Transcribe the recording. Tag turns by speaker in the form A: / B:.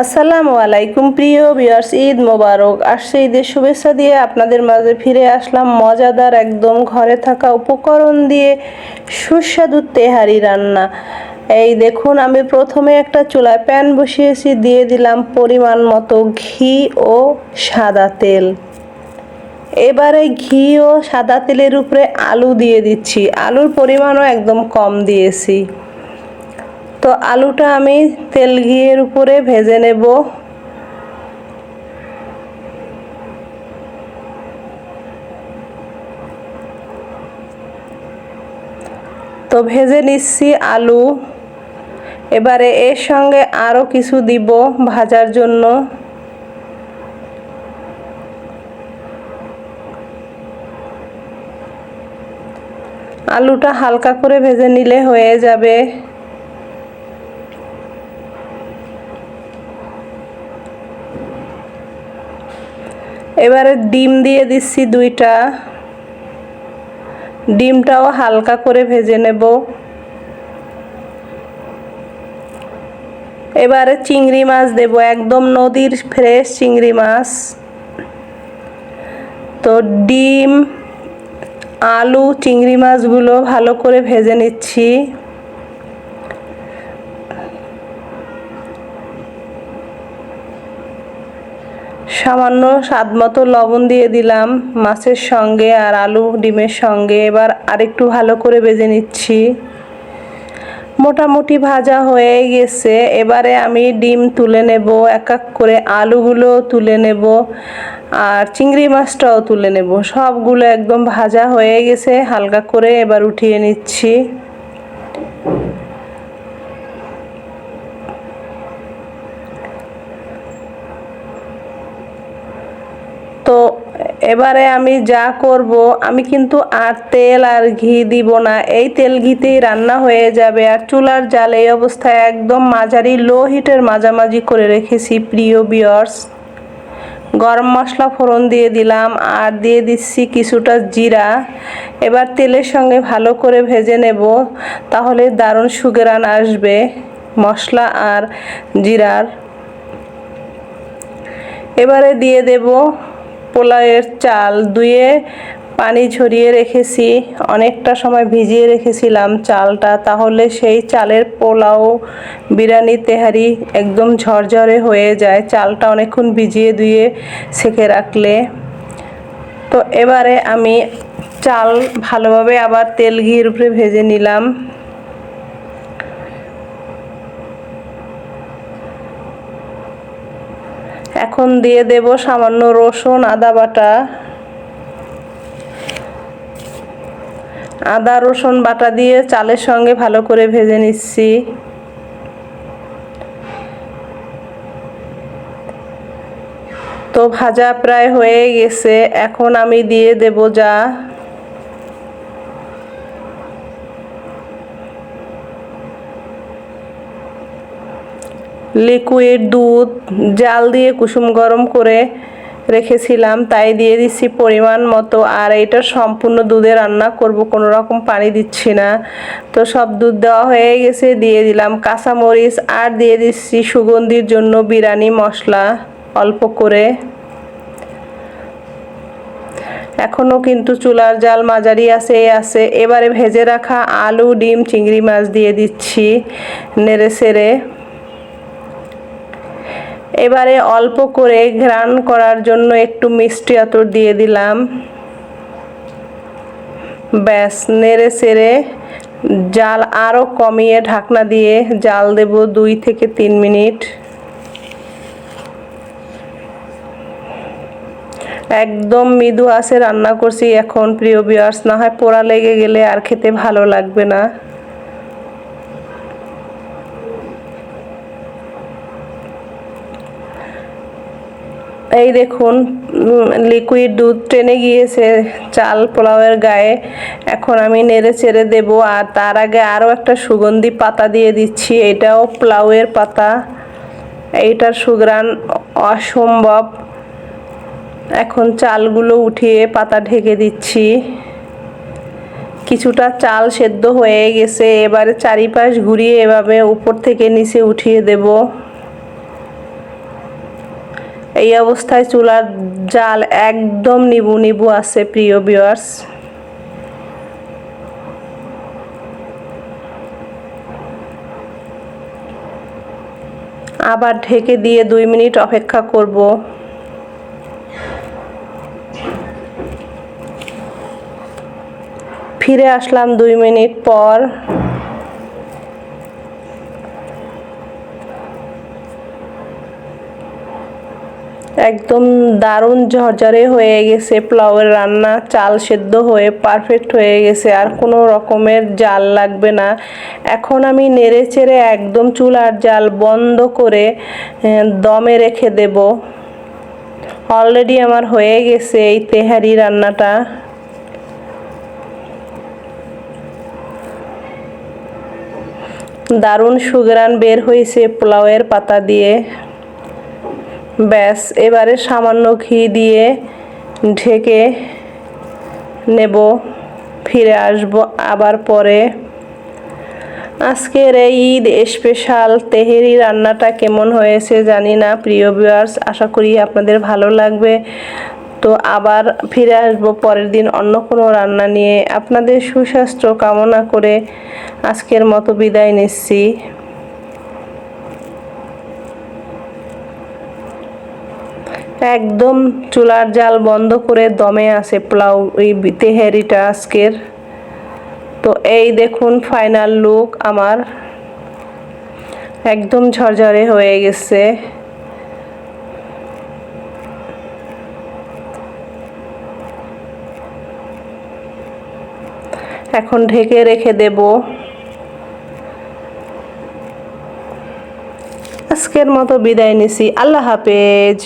A: আসসালামু আলাইকুম প্রিয় বিয়ার্স ঈদ মোবারক। আসছে ঈদের শুভেচ্ছা দিয়ে আপনাদের মাঝে ফিরে আসলাম মজাদার একদম ঘরে থাকা উপকরণ দিয়ে সুস্বাদু তেহারি রান্না। এই দেখুন, আমি প্রথমে একটা চুলায় প্যান বসিয়েছি, দিয়ে দিলাম পরিমাণ মতো ঘি ও সাদা তেল। এবারে ঘি ও সাদা তেলের উপরে আলু দিয়ে দিচ্ছি। আলুর পরিমাণও একদম কম দিয়েছি। তো আলুটা আমি তেল ঘিয়ের উপরে ভেজে নেব। তো ভেজে নিচ্ছি আলু। এবারে এর সঙ্গে আরও কিছু দিব ভাজার জন্য। আলুটা হালকা করে ভেজে নিলে হয়ে যাবে। এবারে ডিম দিয়ে দিচ্ছি দুইটা। ডিমটাও হালকা করে ভেজে নেব। এবারে চিংড়ি মাছ দেব, একদম নদীর ফ্রেশ চিংড়ি মাছ। তো ডিম, আলু, চিংড়ি মাছগুলো ভালো করে ভেজে নিচ্ছি। সামান্য স্বাদ মতো লবণ দিয়ে দিলাম, মাছের সঙ্গে আর আলু ডিমের সঙ্গে। এবার আরেকটু ভালো করে বেজে নিচ্ছি। মোটামুটি ভাজা হয়ে গেছে। এবারে আমি ডিম তুলে নেব, এক এক করে আলুগুলো তুলে নেব আর চিংড়ি মাছটাও তুলে নেব। সবগুলো একদম ভাজা হয়ে গেছে, হালকা করে এবার উঠিয়ে নিচ্ছি তো এবারে আমি যা করব, আমি কিন্তু আর তেল আর ঘি দিব না। এই তেল ঘিতেই রান্না হয়ে যাবে আর চুলার জাল এই অবস্থায় একদম মাঝারি লো হিটের মাঝামাঝি করে রেখেছি, প্রিয় বিয়ার্স গরম মশলা ফোড়ন দিয়ে দিলাম আর দিয়ে দিচ্ছি কিছুটা জিরা। এবার তেলের সঙ্গে ভালো করে ভেজে নেব, তাহলে দারুণ সুগেরান আসবে মশলা আর জিরার। এবারে দিয়ে দেব পোলাওয়ের চাল ধুয়ে পানি ঝরিয়ে রেখেছি, অনেকটা সময় ভিজিয়ে রেখেছিলাম চালটা, তাহলে সেই চালের পোলাও, বিরিয়ানি, তেহারি একদম ঝরঝরে হয়ে যায়, চালটা অনেকক্ষণ ভিজিয়ে ধুয়ে সেঁকে রাখলে। তো এবারে আমি চাল ভালোভাবে আবার তেল ঘির উপরে ভেজে নিলাম। এখন দিয়ে দেব সামান্য রসুন, আদা বাটা। আদা, রসুন, বাটা দিয়ে চালের সঙ্গে ভালো করে ভেজে নিচ্ছি। তো ভাজা প্রায় হয়ে গেছে। এখন আমি দিয়ে দেব যা লিকুইড দুধ, জাল দিয়ে কুসুম গরম করে রেখেছিলাম, তাই দিয়ে দিচ্ছি পরিমাণ মতো। আর এটা সম্পূর্ণ দুধে রান্না করব, কোনো রকম পানি দিচ্ছি না। তো সব দুধ দেওয়া হয়ে গেছে, দিয়ে দিলাম কাঁচামরিচ আর দিয়ে দিচ্ছি সুগন্ধির জন্য বিরিয়ানি মশলা অল্প করে। এখনও কিন্তু চুলার জাল মাঝারি আছে আছে। এবারে ভেজে রাখা আলু, ডিম, চিংড়ি মাছ দিয়ে দিচ্ছি নেড়ে সেড়ে এবারে অল্প করে ঘ্রাণ করার জন্য একটু মিষ্টি আতর দিয়ে দিলাম। ব্যাস, নেড়ে সেড়ে জাল আরও কমিয়ে ঢাকনা দিয়ে জাল দেব দুই থেকে তিন মিনিট। একদম মৃদু আছে রান্না করছি এখন, প্রিয় বিয়ার্স না হয় পোড়া লেগে গেলে আর খেতে ভালো লাগবে না। এই দেখুন লিকুইড দুধ টেনে গিয়েছে চাল পোলাওয়ের গায়ে। এখন আমি নেড়ে চেড়ে দেব, আর তার আগে আরও একটা সুগন্ধি পাতা দিয়ে দিচ্ছি। এটাও পোলাওয়ের পাতা। এইটার সুগ্রান অসম্ভব। এখন চালগুলো উঠিয়ে পাতা ঢেকে দিচ্ছি। কিছুটা চাল সেদ্ধ হয়ে গেছে, এবারে চারিপাশ ঘুরিয়ে এভাবে উপর থেকে নিচে উঠিয়ে দেবো। এই অবস্থায় চুলার জাল একদম নিবু নিবু আছে, প্রিয় বিয়ার্স আবার ঢেকে দিয়ে দুই মিনিট অপেক্ষা করব। ফিরে আসলাম দুই মিনিট পর। একদম দারুণ ঝরঝরে হয়ে গেছে, পোলাওয়ের রান্না, চাল সেদ্ধ হয়ে পারফেক্ট হয়ে গেছে, আর কোনো রকমের জাল লাগবে না। এখন আমি নেড়ে চেড়ে একদম চুলার জাল বন্ধ করে দমে রেখে দেব। অলরেডি আমার হয়ে গেছে এই তেহারি রান্নাটা। দারুণ সুগ্রান বের হয়েছে পোলাওয়ের পাতা দিয়ে। ব্যাস, এবারে সামান্য ঘি দিয়ে ঢেকে নেব, ফিরে আসব আবার পরে। আজকের এই ঈদ স্পেশাল তেহেরি রান্নাটা কেমন হয়েছে জানি না, প্রিয় ভিউয়ার্স আশা করি আপনাদের ভালো লাগবে। তো আবার ফিরে আসব পরের দিন অন্য কোনো রান্না নিয়ে। আপনাদের সুস্বাস্থ্য কামনা করে আজকের মতো বিদায় নিচ্ছি। একদম চুলার জাল বন্ধ করে দমে আছে পোলাও, এই তেহারিটা আজকের। তো এই দেখুন ফাইনাল লুক আমার। একদম ঝরঝরে হয়ে গেছে। এখন ঢেকে রেখে দেব। আজকের মতো বিদায় নিছি। আল্লাহ হাফেজ।